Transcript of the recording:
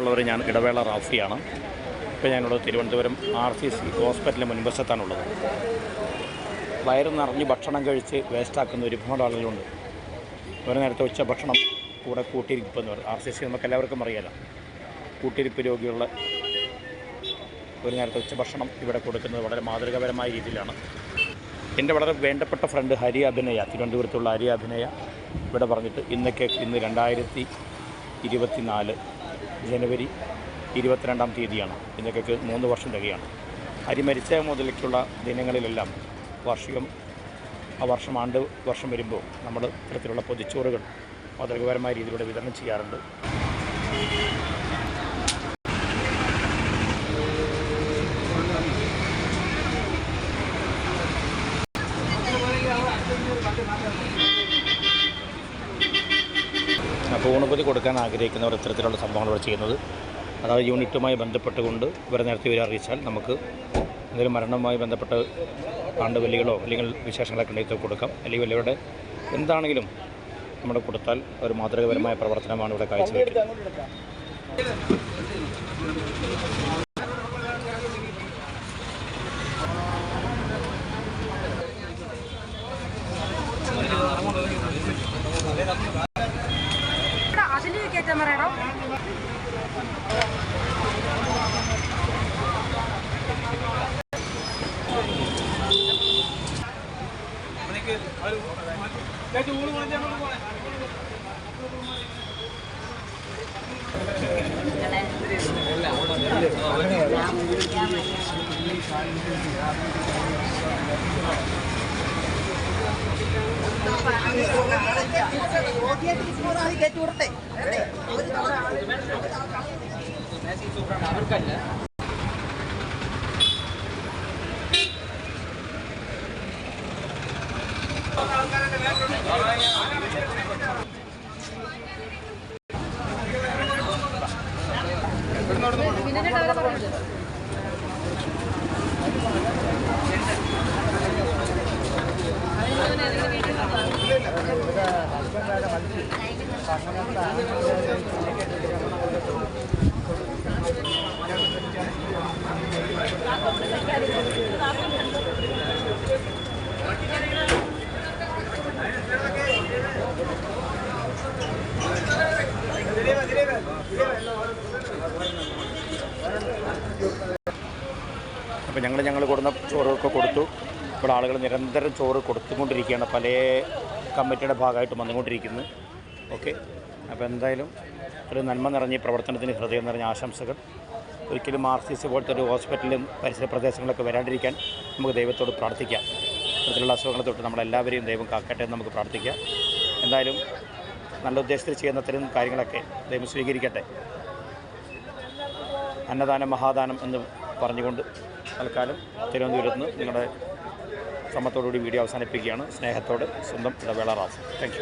ഉള്ളവർ ഞാൻ ഇടവേള റാഫിയാണ്. ഇപ്പോൾ ഞാനുള്ളത് തിരുവനന്തപുരം ആർ സി സി ഹോസ്പിറ്റലിന്റെ മുൻവശത്താണുള്ളത് വയറ് നിറഞ്ഞ് ഭക്ഷണം കഴിച്ച് വേസ്റ്റാക്കുന്ന ഒരുപാട് ആളുകളുണ്ട് ഒരു നേരത്തെ ഉച്ച ഭക്ഷണം കൂടെ കൂട്ടിയിരിപ്പ് എന്ന് പറയും ആർ സി സി നമുക്ക് എല്ലാവർക്കും അറിയാലോ. കൂട്ടിരിപ്പ് രോഗികളുടെ ഒരു നേരത്തെ ഉച്ച ഭക്ഷണം ഇവിടെ കൊടുക്കുന്നത് വളരെ മാതൃകാപരമായ രീതിയിലാണ്. എന്റെ വളരെ വേണ്ടപ്പെട്ട ഫ്രണ്ട് ഹരി അഭിനയ തിരുവനന്തപുരത്തുള്ള ഹരി അഭിനയ ഇവിടെ പറഞ്ഞിട്ട് ഇന്നൊക്കെ ഇന്ന് രണ്ടായിരത്തി ഇരുപത്തിനാല് ജനുവരി ഇരുപത്തിരണ്ടാം തീയതിയാണ്. ഇതിന്റെയൊക്കെ മൂന്ന് വർഷം തികയാണ്. അരി മരിച്ച മുതലേക്കുള്ള ദിനങ്ങളിലെല്ലാം വാർഷികം ആ വർഷം ആണ്ട് വർഷം വരുമ്പോൾ നമ്മൾ ഇത്തരത്തിലുള്ള പൊതിച്ചോറുകൾ മാതൃകപരമായ രീതിയിലൂടെ വിതരണം ചെയ്യാറുണ്ട്. ഊണുപതി കൊടുക്കാൻ ആഗ്രഹിക്കുന്നവർ ഇത്തരത്തിലുള്ള സംഭവങ്ങൾ ഇവിടെ ചെയ്യുന്നത്. അതായത് യൂണിറ്റുമായി ബന്ധപ്പെട്ടുകൊണ്ട് ഇവരെ നേരത്തെ ഇവരെ അറിയിച്ചാൽ നമുക്ക് എന്തെങ്കിലും മരണവുമായി ബന്ധപ്പെട്ട് ആണ്ടുവല്ലികളോ അല്ലെങ്കിൽ വിശേഷങ്ങളൊക്കെ ഉണ്ടെങ്കിൽ കൊടുക്കാം. അല്ലെങ്കിൽ വലിയവരുടെ എന്താണെങ്കിലും നമ്മൾ കൊടുത്താൽ ഒരു മാതൃകപരമായ പ്രവർത്തനമാണ് ഇവിടെ കാഴ്ചവെക്കുന്നത്. അതിൽ കയറ്റാൻ പറയണോ പിന്നെ ഡെവലപ്പ് പറഞ്ഞത് അപ്പോൾ ഞങ്ങൾ ഞങ്ങൾ കൊടുന്ന ചോറൊക്കെ കൊടുത്തു. ഇവിടെ ആളുകൾ നിരന്തരം ചോറ് കൊടുത്തുകൊണ്ടിരിക്കുകയാണ്. പല കമ്മിറ്റിയുടെ ഭാഗമായിട്ട് വന്നുകൊണ്ടിരിക്കുന്നത് ഓക്കെ. അപ്പോൾ എന്തായാലും ഒരു നന്മ നിറഞ്ഞ പ്രവർത്തനത്തിന് ഹൃദയം നിറഞ്ഞ ആശംസകൾ. ഒരിക്കലും ആർ സി സി പോലത്തെ ഒരു ഹോസ്പിറ്റലും പരിസര പ്രദേശങ്ങളൊക്കെ വരാണ്ടിരിക്കാൻ നമുക്ക് ദൈവത്തോട് പ്രാർത്ഥിക്കാം. ഇത്തരത്തിലുള്ള അസുഖങ്ങളെ തൊട്ട് നമ്മളെല്ലാവരെയും ദൈവം കാക്കട്ടെ എന്ന് നമുക്ക് പ്രാർത്ഥിക്കാം. എന്തായാലും നല്ല ഉദ്ദേശത്തിൽ ചെയ്യുന്ന അത്തരം കാര്യങ്ങളൊക്കെ ദൈവം സ്വീകരിക്കട്ടെ. അന്നദാനം മഹാദാനം എന്ന് പറഞ്ഞുകൊണ്ട് തൽക്കാലം തിരുവനന്തപുരത്ത് നിന്ന് നിങ്ങളുടെ സമ്മത്തോടുകൂടി വീഡിയോ അവസാനിപ്പിക്കുകയാണ്. സ്നേഹത്തോടെ സ്വന്തം ഇടവേള റാഫ് താങ്ക്